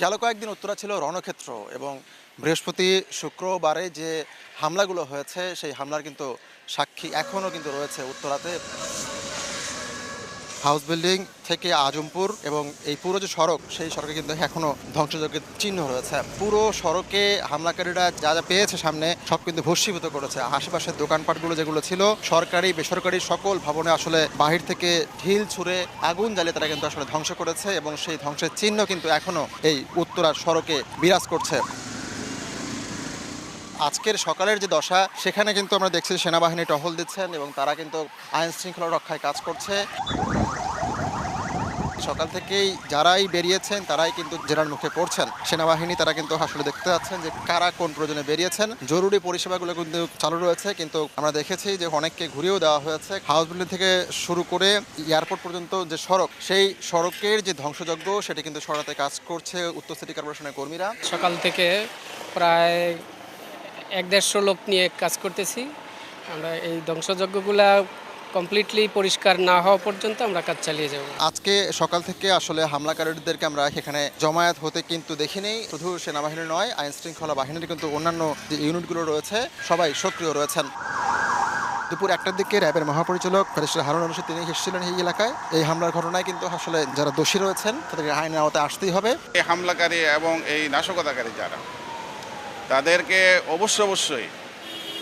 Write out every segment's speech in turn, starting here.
গেল কয়েকদিন উত্তরা ছিল রণক্ষেত্র এবং বৃহস্পতি শুক্রবারে যে হামলাগুলো হয়েছে, সেই হামলার কিন্তু সাক্ষী এখনও কিন্তু রয়েছে উত্তরাতে। হাউস বিল্ডিং থেকে আজমপুর এবং এই পুরো যে সড়ক, সেই সড়কে কিন্তু এখনও ধ্বংসযজ্ঞের চিহ্ন রয়েছে। পুরো সড়কে হামলাকারীরা যা যা পেয়েছে সামনে, সব কিন্তু ভস্মীভূত করেছে। আশেপাশের দোকানপাটগুলো যেগুলো ছিল, সরকারি, বেসরকারি সকল ভবনে আসলে বাহির থেকে ঢিল ছুঁড়ে আগুন জ্বালিয়ে তারা কিন্তু আসলে ধ্বংস করেছে এবং সেই ধ্বংসের চিহ্ন কিন্তু এখনও এই উত্তরার সড়কে বিরাজ করছে। আজকের সকালের যে দশা, সেখানে কিন্তু আমরা দেখছি সেনাবাহিনী টহল দিচ্ছেন এবং তারা কিন্তু আইন শৃঙ্খলা রক্ষায় কাজ করছে। সকাল থেকেই যারাই বেরিয়েছেন, তারাই কিন্তু জেরার মুখে পড়ছেন। সেনাবাহিনী তারা কিন্তু আসলে দেখতে পাচ্ছেন যে কারা কোন প্রয়োজনে বেরিয়েছেন। জরুরি পরিষেবাগুলো কিন্তু চালু রয়েছে, কিন্তু আমরা দেখেছি যে অনেককে ঘুরিয়েও দেওয়া হয়েছে। হাউস বিল্ডিং থেকে শুরু করে এয়ারপোর্ট পর্যন্ত যে সড়ক, সেই সড়কের যে ধ্বংসযজ্ঞ, সেটি কিন্তু সরাতে কাজ করছে উত্তর সিটি কর্পোরেশনের কর্মীরা। সকাল থেকে প্রায় এক দেড়শো লোক নিয়ে কাজ করতেছি। আমরা এই ধ্বংসযজ্ঞগুলা কমপ্লিটলি পরিষ্কার না হওয়া পর্যন্ত আমরা কাজ চালিয়ে যাব। আজকে সকাল থেকে আসলে হামলাকারীদেরকে আমরা এখানে জমায়েত হতে কিন্তু দেখিনি। শুধু সেনাবাহিনী নয় আইন শৃঙ্খলা বাহিনীর কিন্তু অন্যান্য যে ইউনিটগুলো রয়েছে সবাই সক্রিয় রয়েছেন। দুপুর একটার দিকে র্যাবের মহাপরিচালক ব্যারিস্টার হারুন রশিদ তিনি এসেছিলেন এই এলাকায়। এই হামলার ঘটনায় কিন্তু আসলে যারা দোষী রয়েছেন তাদেরকে আইনের আওতায় আসতেই হবে। এই হামলাকারী এবং এই নাশকতাকারী যারা তাদেরকে অবশ্য অবশ্যই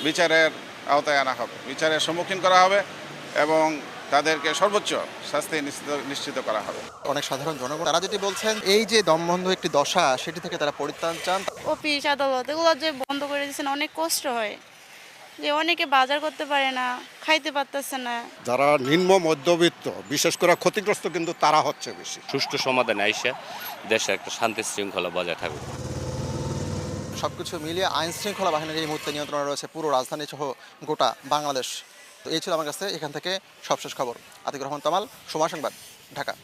বিচারের আওতায় আনা হবে। বিচারের সম্মুখীন করা হবে। এবং তাদেরকে সর্বোচ্চ শাস্তি নিশ্চিত নিশ্চিত করা হবে। অনেক সাধারণ জনগণ তারা যেটি বলছেন এই যে দমবন্ধ একটি দশা সেটি থেকে তারা পরিত্রাণ চান অফিস আদালত এগুলো যে বন্ধ করে দিয়েছেন অনেক কষ্ট হয়। যে অনেকে বাজার করতে পারে না খাইতে পারতেছে না। যারা নিম্ন মধ্যবিত্ত বিশেষ করে ক্ষতিগ্রস্ত কিন্তু তারা হচ্ছে বেশি। সুষ্ঠু সমাধানে আইসা দেশে একটা শান্তি শৃঙ্খলা বজায় থাকবে সবকিছু মিলিয়ে আইন শৃঙ্খলা বাহিনীর এই মুহূর্তে নিয়ন্ত্রণে রয়েছে পুরো রাজধানী সহ গোটা বাংলাদেশ। তো এই ছিল আমার কাছে এখান থেকে সবশেষ খবর। আতিক রহমান তামাল সময় সংবাদ, ঢাকা।